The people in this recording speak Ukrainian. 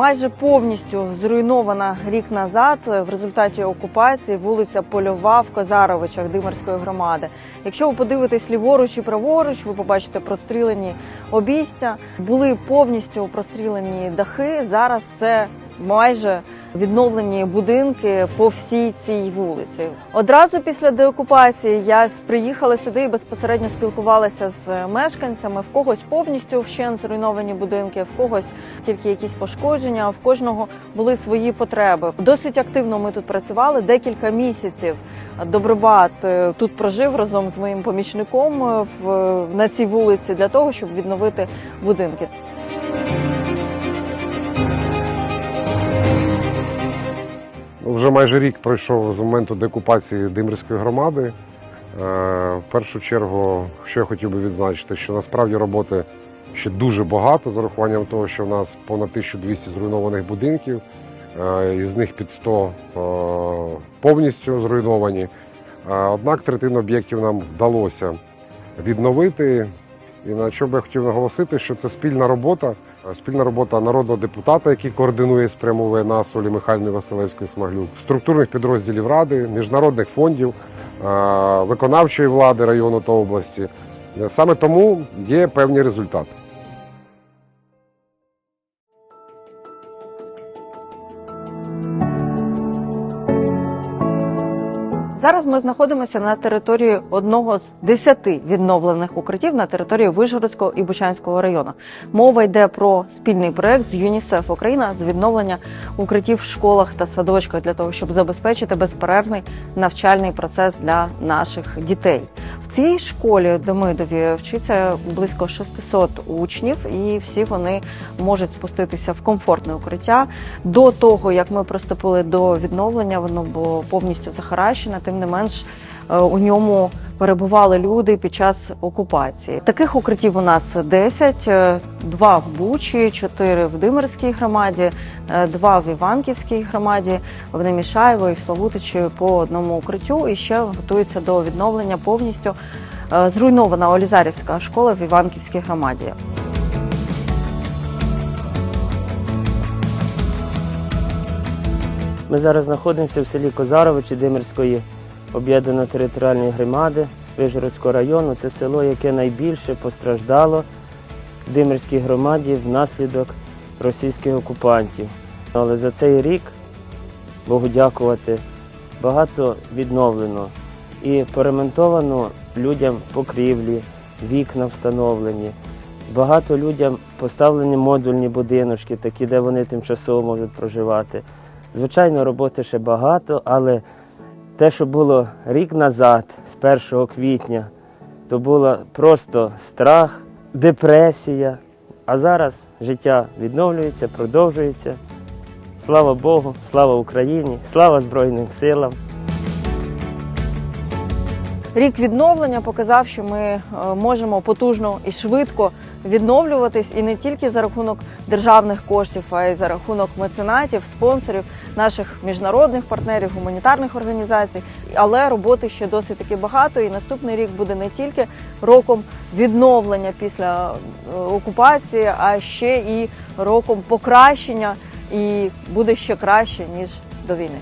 майже повністю зруйнована рік назад в результаті окупації вулиця Польова в Козаровичах Димарської громади. Якщо ви подивитесь ліворуч і праворуч, ви побачите прострілені обійстя. Були повністю прострілені дахи. Зараз це майже відновлені будинки по всій цій вулиці. Одразу після деокупації я приїхала сюди і безпосередньо спілкувалася з мешканцями. В когось повністю вщент зруйновані будинки, в когось тільки якісь пошкодження. В кожного були свої потреби. Досить активно ми тут працювали декілька місяців. Добробат е, тут прожив разом з моїм помічником е, в на цій вулиці для того, щоб відновити будинки. Вже майже рік пройшов з моменту деокупації Димирської громади. Е, В першу чергу, що я хотів би відзначити, що насправді роботи ще дуже багато, з урахуванням того, що в нас понад 1200 зруйнованих будинків, е, із них під 100 е, повністю зруйновані. Однак третину об'єктів нам вдалося відновити. І на що би я хотів наголосити, що це спільна робота, е, спільна робота народного депутата, який координує спрямовує нас Олі Михайлівни Василевської Смаглюк, структурних підрозділів ради, міжнародних фондів, е, виконавчої влади району та області. Е, Саме тому є певні результати. Зараз ми знаходимося на території одного з десяти відновлених укриттів на території Вишгородського і Бучанського району. Мова йде про спільний проект з ЮНІСЕФ Україна з відновлення укриттів в школах та садочках для того, щоб забезпечити безперервний навчальний процес для наших дітей. В цій школі Демидові вчиться близько 600 учнів, і всі вони можуть спуститися в комфортне укриття. До того як ми приступили до відновлення, воно було повністю захаращене. Тим не менш, е, у ньому перебували люди під час окупації. Таких укриттів у нас 10, е, два в Бучі, чотири в Димирській громаді, е, два в Іванківській громаді, в Немішаєво і в Славутичі по одному укриттю. І ще готується до відновлення повністю зруйнована Олізарівська школа в Іванківській громаді. Ми зараз знаходимося в селі Козаровичі Димирської об'єднаної територіальної громади Вижгородського району. Це село, яке найбільше постраждало в Димирській громаді внаслідок російських окупантів. Але за цей рік, Богу дякувати, багато відновлено і поремонтовано людям покрівлі, вікна встановлені. Багато людям поставлені модульні будиночки, такі, де вони тимчасово можуть проживати. Звичайно, роботи ще багато, але те, що було рік назад, з 1 квітня, то було просто страх, депресія. А зараз життя відновлюється, продовжується. Слава Богу, слава Україні, слава Збройним силам. Рік відновлення показав, що ми е, можемо потужно і швидко відновлюватись, і не тільки за рахунок державних коштів, а й за рахунок меценатів, спонсорів, наших міжнародних партнерів, гуманітарних організацій. Але роботи ще досить таки багато. І наступний рік буде не тільки роком відновлення після е, окупації, а ще і роком покращення, і буде ще краще ніж до війни.